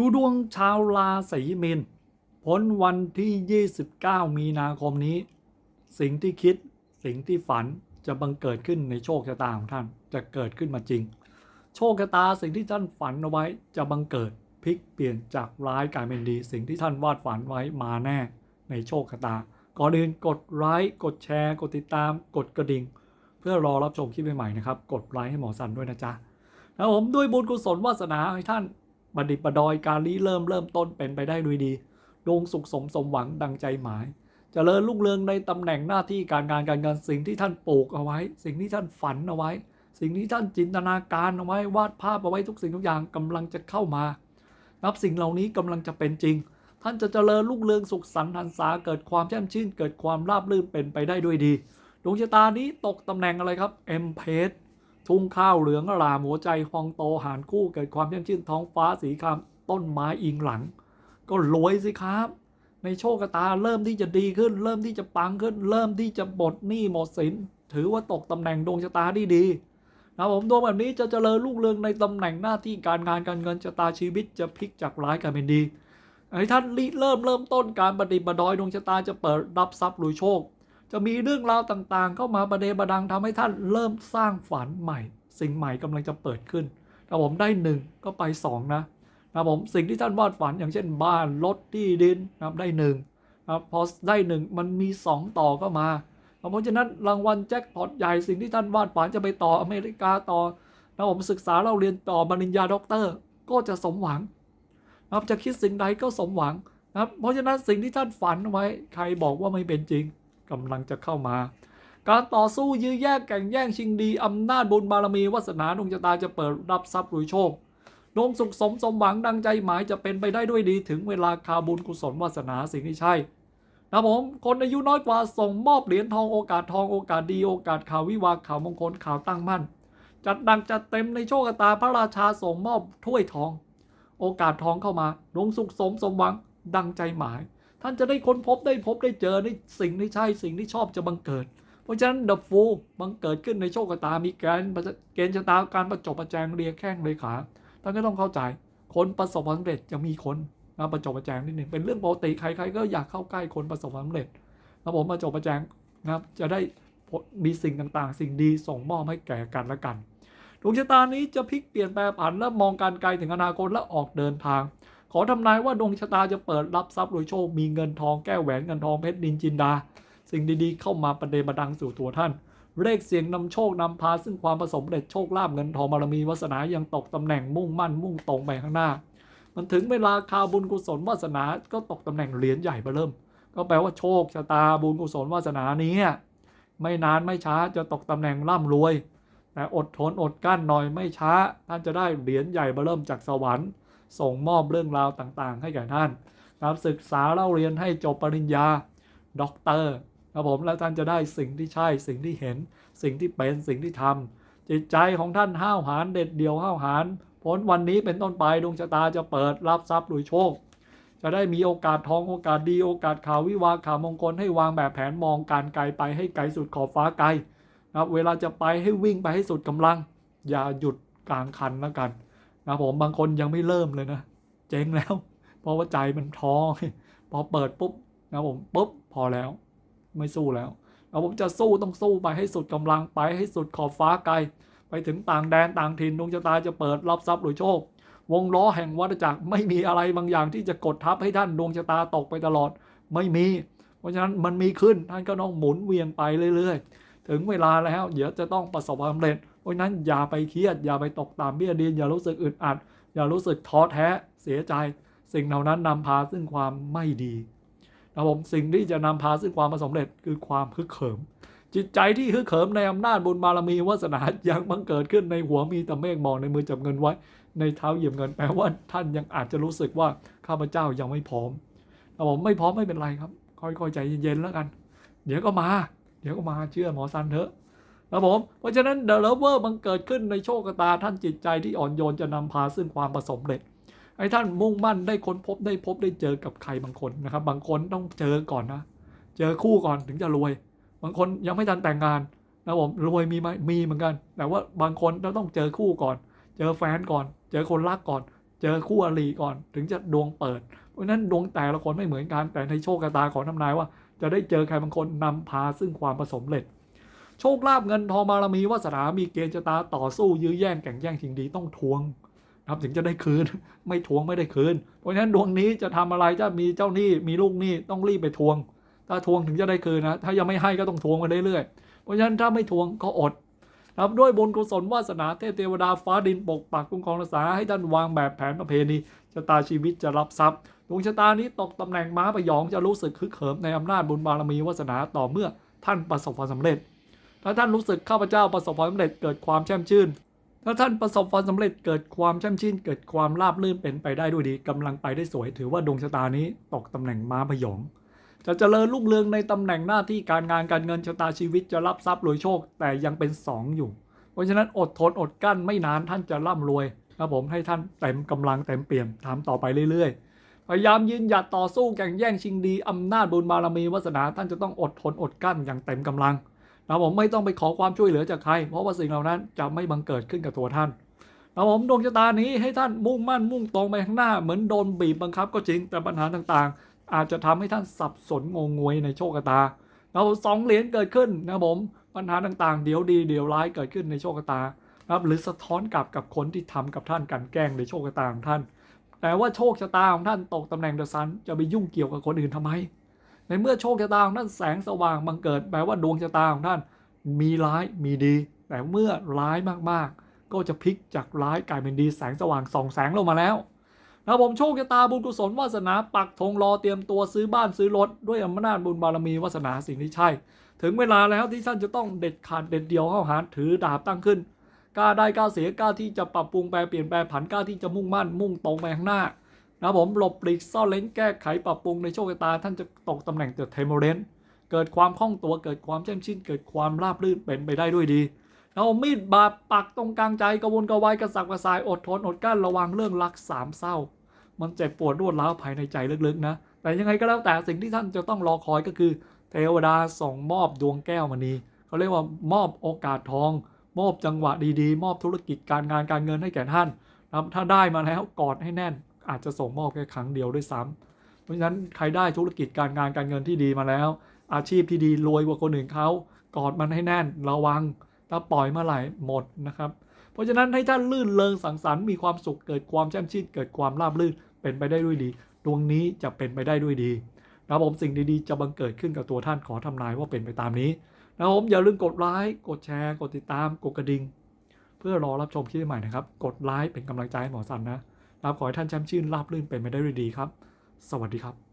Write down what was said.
ดูดวงชาวราศีมีนพ้นวันที่ 29 มีนาคมนี้ สิ่งที่คิดสิ่งที่ฝันจะบังเกิดขึ้นในโชคชะตาของท่านจะเกิดขึ้นมาจริง โชคชะตาสิ่งที่ท่านฝันเอาไว้จะบังเกิดพลิกเปลี่ยนจากร้ายกลายเป็นดี สิ่งที่ท่านวาดฝันไว้มาแน่ในโชคชะตา ก่อนอื่นกดไลค์กดแชร์ กดติดตาม กดกระดิ่ง เพื่อรอรับชมคลิปใหม่ๆนะครับ กดไลค์ให้หมอสันด้วยนะจ๊ะแล้วผมด้วยบุญกุศลวาสนาให้ท่าน บัณฑิตประดอยการนี้เริ่มเริ่มต้นเป็นไปได้ด้วยดีดวงสุขสมสมหวังดังใจหมายเจริญรุ่งเรืองในตำแหน่งหน้าที่การงานการเงินสิ่งที่ท่านปลูกเอาไว้ สิ่งที่ท่านฝันเอาไว้ สิ่งที่ท่านจินตนาการเอาไว้วาดภาพเอาไว้ทุกสิ่งทุกอย่างกำลังจะเข้ามา นับสิ่งเหล่านี้กำลังจะเป็นจริง ท่านจะเจริญรุ่งเรืองสุขสันต์หันษาเกิดความแช่มชื่น เกิดความราบรื่นเป็นไปได้ด้วยดี ดวงชะตานี้ตกตำแหน่งอะไรครับเอ็มเพส ทุ่งข้าวเหลืองรามหัวใจฟองโตหานคู่เกิดความแช่มชื่นท้องฟ้าสีครามต้นไม้อิงหลัง ก็รวยสิครับ ในโชคชะตาเริ่มที่จะดีขึ้น เริ่มที่จะปังขึ้น เริ่มที่จะหมดหนี้หมดสิน ถือว่าตกตำแหน่งดวงชะตาที่ดีนะผมดวงแบบนี้จะเจริญรุ่งเรืองในตำแหน่งหน้าที่การงานการเงินชะตาชีวิตจะพลิกจากร้ายกลายเป็นดีให้ท่านเริ่มเริ่มต้นการปฏิบัติดอยดวงชะตาจะเปิดรับทรัพย์รวยโชค จะมีเรื่องราวต่างๆ เข้ามาประเดประดังทำให้ท่านเริ่มสร้างฝันใหม่ สิ่งใหม่กำลังจะเปิดขึ้นถ้าผมได้หนึ่งก็ไปสองนะนะผมสิ่งที่ท่านวาดฝันอย่างเช่นบ้านรถที่ดินนะได้หนึ่งนะพอได้หนึ่งมันมีสองต่อก็มาเพราะฉะนั้นรางวัลแจ็คพอตใหญ่สิ่งที่ท่านวาดฝันจะไปต่ออเมริกาต่อนะผมศึกษาเราเรียนต่อปริญญาด็อกเตอร์ก็จะสมหวังนะครับจะคิดสิ่งใดก็สมหวังนะครับเพราะฉะนั้นสิ่งที่ท่านฝันไว้ใครบอกว่าไม่เป็นจริง กำลังจะเข้ามา การต่อสู้ยื้อแย่งแข่งแย่งชิงดีอำนาจบุญบารมีวาสนาดวงชะตาจะเปิดรับทรัพย์รวยโชคดวงสุขสมสมหวังดังใจหมายจะเป็นไปได้ด้วยดีถึงเวลาคาบุญกุศลวาสนาสิ่งที่ใช่นะผม คนอายุน้อยกว่าส่งมอบเหรียญทองโอกาสทองโอกาสดีโอกาสข่าววิวาข่าวมงคลข่าวตั้งมั่น จัดดังจัดเต็มในโชคชะตาพระราชาส่งมอบถ้วยทอง โอกาสทองเข้ามาดวงสุขสมสมหวังดังใจหมาย ท่านจะได้ค้นพบได้พบได้เจอในสิ่งที่ใช่สิ่งที่ชอบจะบังเกิด เพราะฉะนั้นเดอะฟูบังเกิดขึ้นในโชคชะตามีการเกณฑ์ชะตาการประจบประแจงเรียแข้งเลยขาท่านก็ต้องเข้าใจคนประสบความสำเร็จจะมีคนนะประจบประแจงนิดหนึ่งเป็นเรื่องปกติใครๆก็อยากเข้าใกล้คนประสบความสำเร็จนะผมประจบประแจงนะครับจะได้มีสิ่งต่างๆ สิ่งดีส่งมอบให้แก่กันและกันดวงชะตานี้จะพลิกเปลี่ยนแปลผันและมองการไกลถึงอนาคตและออกเดินทาง ขอทำนายว่าดวงชะตาจะเปิดรับทรัพย์โดยโชค มีเงินทองแก้วแหวนเงินทองเพชรดินจินดา สิ่งดีๆ เข้ามาประเดประดังสู่ตัวท่าน เลขเสียงนำโชคนำพาซึ่งความประสมเร็จโชคลาภเงินทองบารมีวาสนายังตกตำแหน่งมุ่งมั่นมุ่งตรงไปข้างหน้า มันถึงเวลาคาบุญกุศลวาสนาก็ตกตำแหน่งเหรียญใหญ่ไปเริ่ม ก็แปลว่าโชคชะตาบุญกุศลวาสนานี้ไม่นานไม่ช้าจะตกตำแหน่งร่ำรวยแต่อดทนอดกั้นหน่อยไม่ช้าท่านจะได้เหรียญใหญ่มาเริ่มจากสวรรค์ ส่งมอบเรื่องราวต่างๆ ให้แก่ท่านนะครับศึกษาเล่าเรียนให้จบปริญญาด็อกเตอร์ครับผมแล้วท่านจะได้สิ่งที่ใช่สิ่งที่เห็น สิ่งที่เป็นสิ่งที่ทำจิตใจของท่านห้าวหาญเด็ดเดี่ยวห้าวหาญพ้นวันนี้เป็นต้นไปดวงชะตาจะเปิดรับทรัพย์โดยโชค จะได้มีโอกาสทองโอกาสดีโอกาสข่าววิวาข่าวมงคลให้วางแบบแผนมองการไกลไปให้ไกลสุดขอบฟ้าไกลนะครับเวลาจะไปให้วิ่งไปให้สุดกำลัง อย่าหยุดกลางคันแล้วกัน นะผมบางคนยังไม่เริ่มเลยนะ เจ๊งแล้ว เพราะว่าใจมันท้อพอเปิดปุ๊บนะผมปุ๊บพอแล้ว ไม่สู้แล้วแล้วผมจะสู้ต้องสู้ไปให้สุดกำลังไปให้สุดขอบฟ้าไกล ไปถึงต่างแดนต่างถิ่นดวงชะตาจะเปิดรับทรัพย์โดยโชค วงล้อแห่งวัฏจักรไม่มีอะไรบางอย่างที่จะกดทับให้ท่านดวงชะตาตกไปตลอดไม่มี เพราะฉะนั้นมันมีขึ้นท่านก็ต้องหมุนเวียนไปเรื่อยๆ ถึงเวลาแล้วเดี๋ยวจะต้องประสบความสำเร็จ ราะนั้นอย่าไปเครียด อย่าไปตกตามเบี้ยดิน อย่ารู้สึกอึดอัด อย่ารู้สึกท้อแท้เสียใจ สิ่งเหล่านั้นนำพาซึ่งความไม่ดีนะผมสิ่งที่จะนำพาซึ่งความสบความเร็จคือความฮึกเหิม จิตใจที่ฮึกเหิมในอำนาจบุญบารมีวาสนายังบังเกิดขึ้นในหัวมีแต่เมฆมองในมือจับเงินไว้ ในเท้าเหยียบเงินแปลว่าท่านยังอาจจะรู้สึกว่าข้าพเจ้ายังไม่พร้อมแต่ผมไม่พร้อมไม่เป็นไรครับค่อยๆใจเย็นๆแล้วกัน เดี๋ยวก็มา เดี๋ยวก็มาเชื่อหมอซันเถอะ นะผม เพราะฉะนั้นเดลเวอร์บังเกิดขึ้นในโชคชะตาท่านจิตใจที่อ่อนโยนจะนำพาซึ่งความประสบเร็จให้ท่านมุ่งมั่นได้ค้นพบได้พบได้เจอกับใครบางคนนะครับ บางคนต้องเจอก่อนนะ เจอคู่ก่อนถึงจะรวย บางคนยังไม่ทันแต่งงานนะผมรวยมีไหมมีเหมือนกัน แต่ว่าบางคนเราต้องเจอคู่ก่อน เจอแฟนก่อน เจอคนรักก่อน เจอคู่อริก่อน ถึงจะดวงเปิด เพราะฉะนั้นดวงแต่ละคนไม่เหมือนกันแต่ในโชคชะตาของทำนายว่า จะได้เจอใครบางคนนำพาซึ่งความประสบเร็จ โชคลาภเงินทองบารมีวาสนามีเกณฑ์ชะตาต่อสู้ยื้อแย่งแข่งแย่งชิงดีต้องทวงครับถึงจะได้คืน ไม่ทวงไม่ได้คืน เพราะฉะนั้นดวงนี้จะทำอะไรจะมีเจ้าหนี้มีลูกหนี้ต้องรีบไปทวง ถ้าทวงถึงจะได้คืนนะ ถ้ายังไม่ให้ก็ต้องทวงกันเรื่อยๆเพราะฉะนั้นถ้าไม่ทวงก็อดครับด้วยบุญกุศลวาสนาเทพเทวดาฟ้าดินปกปักคุ้มครองรักษาให้ท่านวางแบบแผนประเพณีชะตาชีวิตจะรับทรัพย์ดวงชะตานี้ตกตำแหน่งม้าประยองจะรู้สึกคึกเขิมในอำนาจบุญบารมีวาสนาต่อเมื่อท่านประสบความสำเร็จ ถ้าท่านรู้สึกข้าพเจ้าประสบความสำเร็จเกิดความแช่มชื่น ถ้าท่านประสบความสำเร็จเกิดความแช่มชื่น เกิดความราบรื่นเป็นไปได้ด้วยดีกำลังไปได้สวย ถือว่าดวงชะตานี้ตกตำแหน่งม้าพยองจะเจริญรุ่งเรืองในตำแหน่งหน้าที่การงานการเงินชะตาชีวิตจะรับทรัพย์รวยโชค แต่ยังเป็นสองอยู่ เพราะฉะนั้นอดทนอดกั้นไม่นานท่านจะร่ำรวยครับผมให้ท่านเต็มกำลังเต็มเปี่ยมทำต่อไปเรื่อยๆ พยายามยืนหยัดต่อสู้แข่งแย่งชิงดีอำนาจบุญบารมีวาสนาท่านจะต้องอดทนอดกั้นอย่างเต็มกำลัง นะผมไม่ต้องไปขอความช่วยเหลือจากใคร เพราะว่าสิ่งเหล่านั้นจะไม่บังเกิดขึ้นกับตัวท่านนะผมดวงชะตานี้ให้ท่านมุ่งมั่นมุ่งตรงไปข้างหน้าเหมือนโดนบีบบังคับก็จริงแต่ปัญหาต่างๆ อาจจะทำให้ท่านสับสนงงงวยในโชคชะตานะผมสองเหรียญเกิดขึ้นนะผมปัญหาต่างๆ เดี๋ยวดีเดี๋ยวร้ายเกิดขึ้นในโชคชะตาครับหรือสะท้อนกลับกับคนที่ทำกับท่านกันแกล้งในโชคชะตาของท่าน แต่ว่าโชคชะตาของท่านตกตำแหน่งเดอะซันจะไปยุ่งเกี่ยวกับคนอื่นทำไม ในเมื่อโชคชะตาของท่านแสงสว่างบังเกิดแปลว่าดวงชะตาของท่านมีร้ายมีดี แต่เมื่อร้ายมากๆ ก็จะพลิกจากร้ายกลายเป็นดีแสงสว่างส่องแสงลงมาแล้วนะผมโชคชะตาบุญกุศลวาสนาปักธงรอเตรียมตัวซื้อบ้านซื้อรถด้วยอำนาจบุญบารมีวาสนาสิ่งที่ใช่ ถึงเวลาแล้วที่ท่านจะต้องเด็ดขาดเด็ดเดียวเข้าหาถือดาบตั้งขึ้นกล้าได้กล้าเสียกล้าที่จะปรับปรุงแปลเปลี่ยนแปลผันกล้าที่จะมุ่งมั่นมุ่งตรงไปข้างหน้า นะผมหลบหลีกซ่อนเล้นแก้ไขปรับปรุงในโชคชะตา ท่านจะตกตำแหน่งเติร์เทมเรนเกิดความคล่องตัวเกิดความแช่มชื่นเกิดความราบรื่นเป็นไปได้ด้วยดีเอามีดบาดปักตรงกลางใจกระวนกระวายกระสับกระส่ายอดทนอดกลั้นระวังเรื่องรักสามเศร้า มันเจ็บปวดรวดร้าวภายในใจลึกๆนะ แต่ยังไงก็แล้วแต่สิ่งที่ท่านจะต้องรอคอยก็คือ เทวดาส่งมอบดวงแก้วมณีเขาเรียกว่ามอบโอกาสทอง มอบจังหวะดีๆ มอบธุรกิจการงานการเงินให้แก่ท่านนะถ้าได้มาแล้วกอดให้แน่น อาจจะส่งมอบแค่ครั้งเดียวด้วยซ้ำเพราะฉะนั้นใครได้ธุรกิจการงานการเงินที่ดีมาแล้ว อาชีพที่ดีรวยกว่าคนอื่นเขากอดมันให้แน่นระวังถ้าปล่อยเมื่อไหร่หมดนะครับ เพราะฉะนั้นให้ท่านลื่นเลงสังสรรค์มีความสุขเกิดความแช่มชื่นเกิดความราบรื่นเป็นไปได้ด้วยดี ดวงนี้จะเป็นไปได้ด้วยดีนะครับผมสิ่งดีๆจะบังเกิดขึ้นกับตัวท่านขอทำนายว่าเป็นไปตามนี้นะครับผมอย่าลืมกดไลค์กดแชร์ กดติดตาม กดกระดิ่งเพื่อรอรับชมคลิปใหม่นะครับ กดไลค์เป็นกำลังใจให้หมอสันนะ ครับขอให้ท่านแช่มชื่นราบรื่นเป็นไปได้ด้วยดีครับ สวัสดีครับ